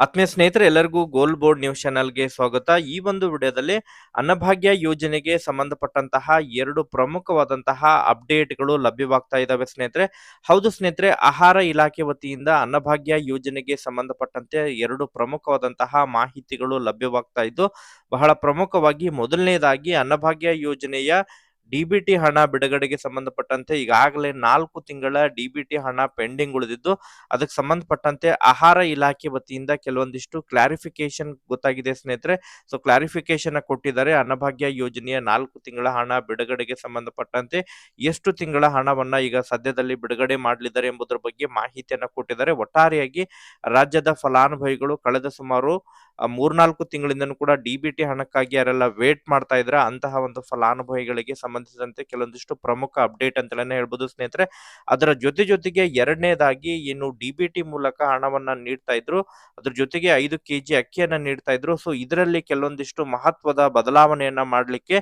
ಆತ್ಮೀಯ ಸ್ನೇಹಿತರೆ, ಎಲ್ಲರಿಗೂ ಗೋಲ್ ಬೋರ್ಡ್ ನ್ಯೂಸ್ ಚಾನೆಲ್ಗೆ ಸ್ವಾಗತ. ಈ ಒಂದು ವಿಡಿಯೋದಲ್ಲಿ ಅನ್ನಭಾಗ್ಯ ಯೋಜನೆಗೆ ಸಂಬಂಧಪಟ್ಟಂತಹ ಎರಡು ಪ್ರಮುಖವಾದಂತಹ ಅಪ್ಡೇಟ್ಗಳು ಲಭ್ಯವಾಗ್ತಾ ಇದ್ದಾವೆ ಸ್ನೇಹಿತರೆ. ಹೌದು ಸ್ನೇಹಿತರೆ, ಆಹಾರ ಇಲಾಖೆ ವತಿಯಿಂದ ಅನ್ನಭಾಗ್ಯ ಯೋಜನೆಗೆ ಸಂಬಂಧಪಟ್ಟಂತೆ ಎರಡು ಪ್ರಮುಖವಾದಂತಹ ಮಾಹಿತಿಗಳು ಲಭ್ಯವಾಗ್ತಾ ಇದ್ದು, ಬಹಳ ಪ್ರಮುಖವಾಗಿ ಮೊದಲನೇದಾಗಿ ಅನ್ನಭಾಗ್ಯ ಯೋಜನೆಯ ಡಿಬಿಟಿ ಹಣ ಬಿಡುಗಡೆಗೆ ಸಂಬಂಧಪಟ್ಟಂತೆ ಈಗಾಗಲೇ ನಾಲ್ಕು ತಿಂಗಳ ಡಿಬಿಟಿ ಹಣ ಪೆಂಡಿಂಗ್ ಉಳಿದಿದ್ದು, ಅದಕ್ಕೆ ಸಂಬಂಧಪಟ್ಟಂತೆ ಆಹಾರ ಇಲಾಖೆ ವತಿಯಿಂದ ಕೆಲವೊಂದಿಷ್ಟು ಕ್ಲಾರಿಫಿಕೇಶನ್ ಗೊತ್ತಾಗಿದೆ ಸ್ನೇಹಿತರೆ. ಸೊ ಕ್ಲಾರಿಫಿಕೇಶನ್ ಕೊಟ್ಟಿದ್ದಾರೆ. ಅನ್ನಭಾಗ್ಯ ಯೋಜನೆಯ ನಾಲ್ಕು ತಿಂಗಳ ಹಣ ಬಿಡುಗಡೆಗೆ ಸಂಬಂಧಪಟ್ಟಂತೆ ಎಷ್ಟು ತಿಂಗಳ ಹಣವನ್ನ ಈಗ ಸದ್ಯದಲ್ಲಿ ಬಿಡುಗಡೆ ಮಾಡಲಿದ್ದಾರೆ ಎಂಬುದರ ಬಗ್ಗೆ ಮಾಹಿತಿಯನ್ನ ಕೊಟ್ಟಿದ್ದಾರೆ. ಒಟ್ಟಾರೆಯಾಗಿ ರಾಜ್ಯದ ಫಲಾನುಭವಿಗಳು ಕಳೆದ ಸುಮಾರು ಮೂರ್ನಾಲ್ಕು ತಿಂಗಳಿಂದನೂ ಕೂಡ ಡಿಬಿಟಿ ಹಣಕ್ಕಾಗಿ ಯಾರೆಲ್ಲ ವೇಟ್ ಮಾಡ್ತಾ ಇದ್ರ, ಅಂತಹ ಒಂದು ಫಲಾನುಭವಿಗಳಿಗೆ ಸಂಬಂಧಿಸಿದಂತೆ ಕೆಲವೊಂದಿಷ್ಟು ಪ್ರಮುಖ ಅಪ್ಡೇಟ್ ಅಂತಲೇ ಹೇಳ್ಬೋದು ಸ್ನೇಹಿತರೆ. ಅದರ ಜೊತೆ ಜೊತೆಗೆ ಎರಡನೇದಾಗಿ ಏನು ಡಿಬಿಟಿ ಮೂಲಕ ಹಣವನ್ನ ನೀಡ್ತಾ ಇದ್ರು. ಅದ್ರ ಜೊತೆಗೆ ಐದು ಕೆಜಿ ಅಕ್ಕಿಯನ್ನ ನೀಡ್ತಾ ಇದ್ರು. ಸೊ, ಇದರಲ್ಲಿ ಕೆಲವೊಂದಿಷ್ಟು ಮಹತ್ವದ ಬದಲಾವಣೆಯನ್ನ ಮಾಡಲಿಕ್ಕೆ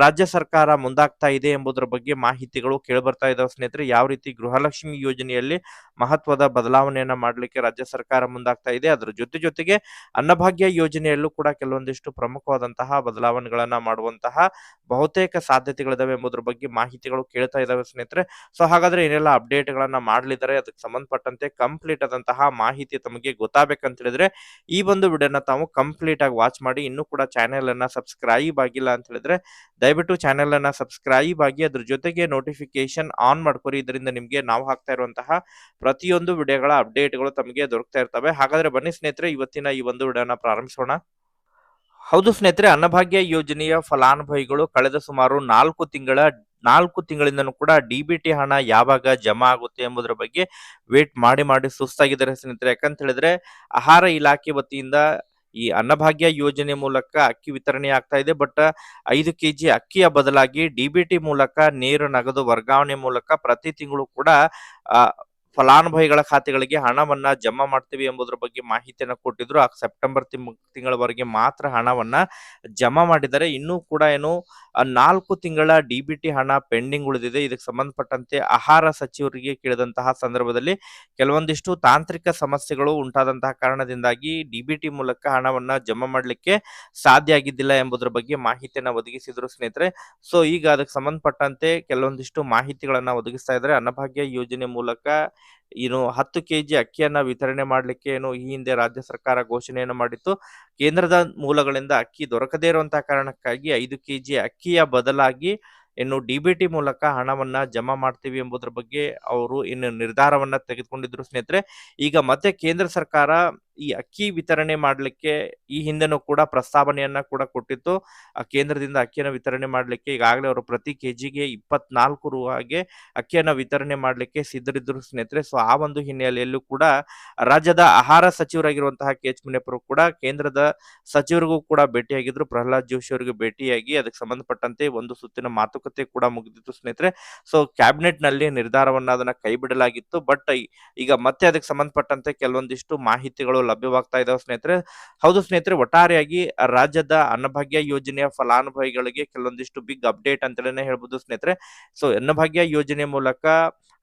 ರಾಜ್ಯ ಸರ್ಕಾರ ಮುಂದಾಗ್ತಾ ಇದೆ ಎಂಬುದರ ಬಗ್ಗೆ ಮಾಹಿತಿಗಳು ಕೇಳ್ಬರ್ತಾ ಇದಾವೆ ಸ್ನೇಹಿತರೆ. ಯಾವ ರೀತಿ ಗೃಹಲಕ್ಷ್ಮಿ ಯೋಜನೆಯಲ್ಲಿ ಮಹತ್ವದ ಬದಲಾವಣೆಯನ್ನ ಮಾಡಲಿಕ್ಕೆ ರಾಜ್ಯ ಸರ್ಕಾರ ಮುಂದಾಗ್ತಾ ಇದೆ, ಅದರ ಜೊತೆ ಜೊತೆಗೆ ಅನ್ನಭಾಗ್ಯ ಯೋಜನೆಯಲ್ಲೂ ಕೂಡ ಕೆಲವೊಂದಿಷ್ಟು ಪ್ರಮುಖವಾದಂತಹ ಬದಲಾವಣೆಗಳನ್ನ ಮಾಡುವಂತಹ ಬಹುತೇಕ ಸಾಧ್ಯತೆಗಳಿದಾವೆ ಎಂಬುದ್ರ ಬಗ್ಗೆ ಮಾಹಿತಿಗಳು ಕೇಳ್ತಾ ಇದಾವೆ ಸ್ನೇಹಿತರೆ. ಸೊ ಹಾಗಾದ್ರೆ ಏನೆಲ್ಲ ಅಪ್ಡೇಟ್ ಗಳನ್ನ ಮಾಡ್ಲಿದ್ದಾರೆ ಅದಕ್ಕೆ ಸಂಬಂಧಪಟ್ಟಂತೆ ಕಂಪ್ಲೀಟ್ ಆದಂತಹ ಮಾಹಿತಿ ತಮಗೆ ಗೊತ್ತಾಗಬೇಕಂತ ಹೇಳಿದ್ರೆ, ಈ ಒಂದು ವಿಡಿಯೋನ ತಾವು ಕಂಪ್ಲೀಟ್ ಆಗಿ ವಾಚ್ ಮಾಡಿ, ಇನ್ನೂ ಕೂಡ ಚಾನೆಲ್ ಅನ್ನ ಸಬ್ಸ್ಕ್ರೈಬ್ ಆಗಿಲ್ಲ ಅಂತ ಹೇಳಿದ್ರೆ, ದಯವಿಟ್ಟು ಚಾನೆಲ್ ಅನ್ನ ಸಬ್ಸ್ಕ್ರೈಬ್ ಆಗಿ ಅದ್ರ ಜೊತೆಗೆ ನೋಟಿಫಿಕೇಶನ್ ಆನ್ ಮಾಡ್ಕೊರಿ. ಇದರಿಂದ ನಿಮಗೆ ನಾವು ಹಾಕ್ತಾ ಇರುವಂತಹ ಪ್ರತಿಯೊಂದು ವಿಡಿಯೋಗಳ ಅಪ್ಡೇಟ್ಗಳು ತಮಗೆ ದೊರಕ್ತಾ ಇರ್ತವೆ. ಹಾಗಾದ್ರೆ ಬನ್ನಿ ಸ್ನೇಹಿತರೆ, ಇವತ್ತಿನ ಈ ಒಂದು ವಿಡಿಯೋನ ಪ್ರಾರಂಭಿಸೋಣ. ಹೌದು ಸ್ನೇಹಿತರೆ, ಅನ್ನಭಾಗ್ಯ ಯೋಜನೆಯ ಫಲಾನುಭವಿಗಳು ಕಳೆದ ಸುಮಾರು ನಾಲ್ಕು ತಿಂಗಳ, ನಾಲ್ಕು ತಿಂಗಳಿಂದನೂ ಕೂಡ ಡಿಬಿಟಿ ಹಣ ಯಾವಾಗ ಜಮಾ ಆಗುತ್ತೆ ಎಂಬುದರ ಬಗ್ಗೆ ವೇಟ್ ಮಾಡಿ ಮಾಡಿ ಸುಸ್ತಾಗಿದ್ದಾರೆ ಸ್ನೇಹಿತರೆ. ಯಾಕಂತ ಹೇಳಿದ್ರೆ ಆಹಾರ ಇಲಾಖೆ ವತಿಯಿಂದ ಈ ಅನ್ನಭಾಗ್ಯ ಯೋಜನೆ ಮೂಲಕ ಅಕ್ಕಿ ವಿತರಣೆ ಆಗ್ತಾ ಇದೆ. ಬಟ್ ಐದು ಕೆಜಿ ಅಕ್ಕಿಯ ಬದಲಾಗಿ ಡಿಬಿಟಿ ಮೂಲಕ ನೇರ ನಗದು ವರ್ಗಾವಣೆ ಮೂಲಕ ಪ್ರತಿ ತಿಂಗಳು ಕೂಡ ಫಲಾನುಭವಿಗಳ ಖಾತೆಗಳಿಗೆ ಹಣವನ್ನ ಜಮಾ ಮಾಡ್ತೀವಿ ಎಂಬುದರ ಬಗ್ಗೆ ಮಾಹಿತಿಯನ್ನು ಕೊಟ್ಟಿದ್ರು. ಆ ಸೆಪ್ಟೆಂಬರ್ ತಿಂಗ್- ತಿಂಗಳವರೆಗೆ ಮಾತ್ರ ಹಣವನ್ನ ಜಮಾ ಮಾಡಿದರೆ ಇನ್ನೂ ಕೂಡ ಏನು ನಾಲ್ಕು ತಿಂಗಳ ಡಿಬಿಟಿ ಹಣ ಪೆಂಡಿಂಗ್ ಉಳಿದಿದೆ. ಇದಕ್ಕೆ ಸಂಬಂಧಪಟ್ಟಂತೆ ಆಹಾರ ಸಚಿವರಿಗೆ ಕೇಳಿದಂತಹ ಸಂದರ್ಭದಲ್ಲಿ ಕೆಲವೊಂದಿಷ್ಟು ತಾಂತ್ರಿಕ ಸಮಸ್ಯೆಗಳು ಉಂಟಾದಂತಹ ಕಾರಣದಿಂದಾಗಿ ಡಿಬಿಟಿ ಮೂಲಕ ಹಣವನ್ನ ಜಮಾ ಮಾಡಲಿಕ್ಕೆ ಸಾಧ್ಯ ಆಗಿದ್ದಿಲ್ಲ ಎಂಬುದರ ಬಗ್ಗೆ ಮಾಹಿತಿಯನ್ನು ಒದಗಿಸಿದ್ರು ಸ್ನೇಹಿತರೆ. ಸೊ, ಈಗ ಅದಕ್ಕೆ ಸಂಬಂಧಪಟ್ಟಂತೆ ಕೆಲವೊಂದಿಷ್ಟು ಮಾಹಿತಿಗಳನ್ನ ಒದಗಿಸ್ತಾ ಇದ್ದಾರೆ. ಅನ್ನಭಾಗ್ಯ ಯೋಜನೆ ಮೂಲಕ ಏನು ಹತ್ತು ಕೆಜಿ ಅಕ್ಕಿಯನ್ನ ವಿತರಣೆ ಮಾಡಲಿಕ್ಕೆ ಏನು ಈ ಹಿಂದೆ ರಾಜ್ಯ ಸರ್ಕಾರ ಘೋಷಣೆಯನ್ನು ಮಾಡಿತ್ತು. ಕೇಂದ್ರದ ಮೂಲಗಳಿಂದ ಅಕ್ಕಿ ದೊರಕದೇ ಇರುವಂತಹ ಕಾರಣಕ್ಕಾಗಿ ಐದು ಕೆಜಿ ಅಕ್ಕಿಯ ಬದಲಾಗಿ ಇನ್ನು ಡಿಬಿಟಿ ಮೂಲಕ ಹಣವನ್ನ ಜಮಾ ಮಾಡ್ತೀವಿ ಎಂಬುದರ ಬಗ್ಗೆ ಅವರು ಇನ್ನು ನಿರ್ಧಾರವನ್ನ ತೆಗೆದುಕೊಂಡಿದ್ರು ಸ್ನೇಹಿತರೆ. ಈಗ ಮತ್ತೆ ಕೇಂದ್ರ ಸರ್ಕಾರ ಈ ಅಕ್ಕಿ ವಿತರಣೆ ಮಾಡಲಿಕ್ಕೆ ಈ ಹಿಂದೆನೂ ಕೂಡ ಪ್ರಸ್ತಾವನೆಯನ್ನ ಕೂಡ ಕೊಟ್ಟಿತ್ತು. ಆ ಕೇಂದ್ರದಿಂದ ಅಕ್ಕಿಯನ್ನು ವಿತರಣೆ ಮಾಡಲಿಕ್ಕೆ ಈಗಾಗಲೇ ಅವರು ಪ್ರತಿ ಕೆಜಿಗೆ ಇಪ್ಪತ್ನಾಲ್ಕು ರೂಪಾಯಿಗೆ ಅಕ್ಕಿಯನ್ನು ವಿತರಣೆ ಮಾಡಲಿಕ್ಕೆ ಸಿದ್ಧರಿದ್ದರು ಸ್ನೇಹಿತರೆ. ಸೊ ಆ ಒಂದು ಹಿನ್ನೆಲೆಯಲ್ಲೂ ಕೂಡ ರಾಜ್ಯದ ಆಹಾರ ಸಚಿವರಾಗಿರುವಂತಹ ಕೆ. ಎಚ್. ಮುನಿಯಪ್ಪರು ಕೂಡ ಕೇಂದ್ರದ ಸಚಿವರಿಗೂ ಕೂಡ ಭೇಟಿಯಾಗಿದ್ರು. ಪ್ರಹ್ಲಾದ್ ಜೋಶಿ ಅವರಿಗೆ ಭೇಟಿಯಾಗಿ ಅದಕ್ಕೆ ಸಂಬಂಧಪಟ್ಟಂತೆ ಒಂದು ಸುತ್ತಿನ ಮಾತುಕತೆ ಕೂಡ ಮುಗಿದಿತ್ತು ಸ್ನೇಹಿತರೆ. ಸೊ ಕ್ಯಾಬಿನೆಟ್ನಲ್ಲಿ ನಿರ್ಧಾರವನ್ನ ಅದನ್ನ ಕೈಬಿಡಲಾಗಿತ್ತು. ಬಟ್ ಈಗ ಮತ್ತೆ ಅದಕ್ಕೆ ಸಂಬಂಧಪಟ್ಟಂತೆ ಕೆಲವೊಂದಿಷ್ಟು ಮಾಹಿತಿಗಳು ಲಭ್ಯವಾಗ್ತಾ ಇದಾವೆ ಸ್ನೇಹಿತರೆ. ಹೌದು ಸ್ನೇಹಿತರೆ, ಒಟ್ಟಾರೆಯಾಗಿ ರಾಜ್ಯದ ಅನ್ನಭಾಗ್ಯ ಯೋಜನೆಯ ಫಲಾನುಭವಿಗಳಿಗೆ ಕೆಲವೊಂದಿಷ್ಟು ಬಿಗ್ ಅಪ್ಡೇಟ್ ಅಂತಲೇ ಹೇಳ್ಬೋದು ಸ್ನೇಹಿತರೆ. ಸೊ ಅನ್ನಭಾಗ್ಯ ಯೋಜನೆ ಮೂಲಕ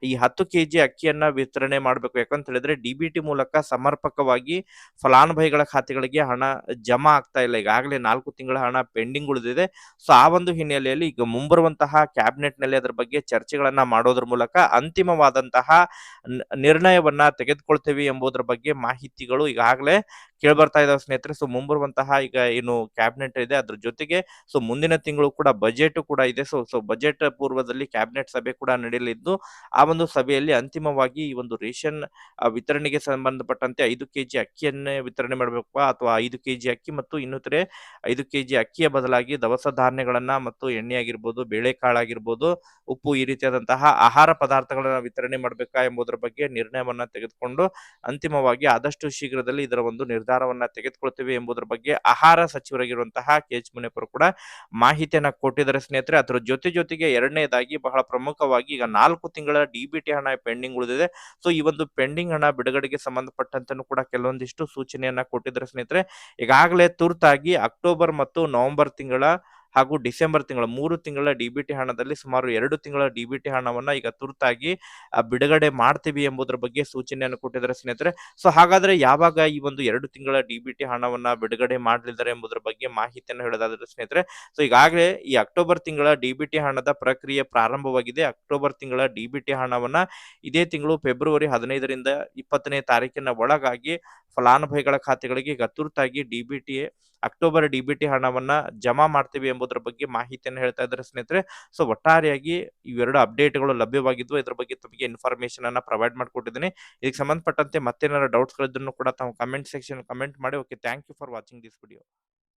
ಈ ಹತ್ತು ಕೆಜಿ ಅಕ್ಕಿಯನ್ನ ವಿತರಣೆ ಮಾಡಬೇಕು. ಯಾಕಂತ ಹೇಳಿದ್ರೆ ಡಿಬಿಟಿ ಮೂಲಕ ಸಮರ್ಪಕವಾಗಿ ಫಲಾನುಭವಿಗಳ ಖಾತೆಗಳಿಗೆ ಹಣ ಜಮಾ ಆಗ್ತಾ ಇಲ್ಲ. ಈಗಾಗಲೇ ನಾಲ್ಕು ತಿಂಗಳ ಹಣ ಪೆಂಡಿಂಗ್ ಉಳಿದಿದೆ. ಸೊ ಆ ಒಂದು ಹಿನ್ನೆಲೆಯಲ್ಲಿ ಈಗ ಮುಂಬರುವಂತಹ ಕ್ಯಾಬಿನೆಟ್ನಲ್ಲಿ ಅದರ ಬಗ್ಗೆ ಚರ್ಚೆಗಳನ್ನ ಮಾಡೋದ್ರ ಮೂಲಕ ಅಂತಿಮವಾದಂತಹ ನಿರ್ಣಯವನ್ನ ತೆಗೆದುಕೊಳ್ತೇವೆ ಎಂಬುದರ ಬಗ್ಗೆ ಮಾಹಿತಿಗಳು ಈಗಾಗಲೇ ಕೇಳ್ಬರ್ತಾ ಇದಾವೆ ಸ್ನೇಹಿತರೆ. ಸೊ ಮುಂಬರುವಂತಹ ಈಗ ಏನು ಕ್ಯಾಬಿನೆಟ್ ಇದೆ, ಅದ್ರ ಜೊತೆಗೆ ಸೊ ಮುಂದಿನ ತಿಂಗಳು ಕೂಡ ಬಜೆಟ್ ಕೂಡ ಇದೆ. ಸೊ ಸೊ ಬಜೆಟ್ ಪೂರ್ವದಲ್ಲಿ ಕ್ಯಾಬಿನೆಟ್ ಸಭೆ ಕೂಡ ನಡೆಯಲಿದ್ದು, ಆ ಒಂದು ಸಭೆಯಲ್ಲಿ ಅಂತಿಮವಾಗಿ ಈ ಒಂದು ರೇಷನ್ ವಿತರಣೆಗೆ ಸಂಬಂಧಪಟ್ಟಂತೆ ಐದು ಕೆಜಿ ಅಕ್ಕಿಯನ್ನೇ ವಿತರಣೆ ಮಾಡಬೇಕು, ಅಥವಾ ಐದು ಕೆಜಿ ಅಕ್ಕಿ ಮತ್ತು ಇನ್ನಿತರೆ ಐದು ಕೆಜಿ ಅಕ್ಕಿಯ ಬದಲಾಗಿ ದವಸ ಧಾನ್ಯಗಳನ್ನ ಮತ್ತು ಎಣ್ಣೆ ಆಗಿರ್ಬೋದು ಬೇಳೆಕಾಳು ಆಗಿರ್ಬೋದು ಉಪ್ಪು ಈ ರೀತಿಯಾದಂತಹ ಆಹಾರ ಪದಾರ್ಥಗಳನ್ನ ವಿತರಣೆ ಮಾಡಬೇಕಾ ಎಂಬುದರ ಬಗ್ಗೆ ನಿರ್ಣಯವನ್ನ ತೆಗೆದುಕೊಂಡು ಅಂತಿಮವಾಗಿ ಆದಷ್ಟು ಶೀಘ್ರದಲ್ಲಿ ಇದರ ಒಂದು ನಿರ್ಧಾರವನ್ನ ತೆಗೆದುಕೊಳ್ತೇವೆ ಎಂಬುದರ ಬಗ್ಗೆ ಆಹಾರ ಸಚಿವರಾಗಿರುವಂತಹ ಕೆ ಎಚ್ ಮುನಿಯಪ್ಪರು ಕೂಡ ಮಾಹಿತಿಯನ್ನ ಕೊಟ್ಟಿದ್ದಾರೆ. ಸ್ನೇಹಿತರೆ, ಅದರ ಜೊತೆ ಜೊತೆಗೆ ಎರಡನೇದಾಗಿ ಬಹಳ ಪ್ರಮುಖವಾಗಿ ಈಗ ನಾಲ್ಕು ತಿಂಗಳ ಡಿಬಿಟಿ ಹಣ ಪೆಂಡಿಂಗ್ ಉಳಿದಿದೆ. ಸೊ, ಈ ಒಂದು ಪೆಂಡಿಂಗ್ ಹಣ ಬಿಡುಗಡೆಗೆ ಸಂಬಂಧಪಟ್ಟಂತನೂ ಕೂಡ ಕೆಲವೊಂದಿಷ್ಟು ಸೂಚನೆಯನ್ನ ಕೊಟ್ಟಿದ್ದಾರೆ. ಸ್ನೇಹಿತರೆ, ಈಗಾಗಲೇ ತುರ್ತಾಗಿ ಅಕ್ಟೋಬರ್ ಮತ್ತು ನವೆಂಬರ್ ತಿಂಗಳ ಹಾಗೂ ಡಿಸೆಂಬರ್ ತಿಂಗಳ ಮೂರು ತಿಂಗಳ ಡಿ-ಬಿ-ಟಿ ಹಣದಲ್ಲಿ ಸುಮಾರು ಎರಡು ತಿಂಗಳ ಡಿ-ಬಿ-ಟಿ ಹಣವನ್ನ ಈಗ ತುರ್ತಾಗಿ ಬಿಡುಗಡೆ ಮಾಡ್ತೀವಿ ಎಂಬುದರ ಬಗ್ಗೆ ಸೂಚನೆಯನ್ನು ಕೊಟ್ಟಿದ್ದಾರೆ ಸ್ನೇಹಿತರೆ. ಸೊ, ಹಾಗಾದ್ರೆ ಯಾವಾಗ ಈ ಒಂದು ಎರಡು ತಿಂಗಳ ಡಿ-ಬಿ-ಟಿ ಹಣವನ್ನ ಬಿಡುಗಡೆ ಮಾಡಲಿದ್ದಾರೆ ಎಂಬುದರ ಬಗ್ಗೆ ಮಾಹಿತಿಯನ್ನು ಹೇಳೋದಾದ್ರೆ ಸ್ನೇಹಿತರೆ, ಸೊ, ಈಗಾಗಲೇ ಈ ಅಕ್ಟೋಬರ್ ತಿಂಗಳ ಡಿ-ಬಿ-ಟಿ ಹಣದ ಪ್ರಕ್ರಿಯೆ ಪ್ರಾರಂಭವಾಗಿದೆ. ಅಕ್ಟೋಬರ್ ತಿಂಗಳ ಡಿ-ಬಿ-ಟಿ ಹಣವನ್ನ ಇದೇ ತಿಂಗಳು ಫೆಬ್ರವರಿ ಹದಿನೈದರಿಂದ ಇಪ್ಪತ್ತನೇ ತಾರೀಕಿನ ಒಳಗಾಗಿ ಫಲಾನುಭವಿಗಳ ಖಾತೆಗಳಿಗೆ ಡಿಬಿಟಿ ಡಿ-ಬಿ-ಟಿ ಅಕ್ಟೋಬರ್ ಡಿ-ಬಿ-ಟಿ ಹಣವನ್ನ ಜಮಾ ಮಾಡ್ತೀವಿ ಎಂಬುದರ ಬಗ್ಗೆ ಮಾಹಿತಿಯನ್ನು ಹೇಳ್ತಾ ಇದ್ದಾರೆ ಸ್ನೇಹಿತರೆ. ಸೊ ಒಟ್ಟಾರೆಯಾಗಿ ಇವೆರಡು ಅಪ್ಡೇಟ್ಗಳು ಲಭ್ಯವಾಗಿದ್ವು. ಇದ್ರ ಬಗ್ಗೆ ತಮಗೆ ಇನ್ಫಾರ್ಮೇಶನ್ ಅನ್ನ ಪ್ರೊವೈಡ್ ಮಾಡಿಕೊಟ್ಟಿದ್ದೀನಿ. ಇದಕ್ಕೆ ಸಂಬಂಧಪಟ್ಟಂತೆ ಮತ್ತೇನಾದ್ರು ಡೌಟ್ಸ್ ಕೂಡ ತಾವು ಕಮೆಂಟ್ ಸೆಕ್ಷನ್ ಕಮೆಂಟ್ ಮಾಡಿ. Okay thank you for watching this video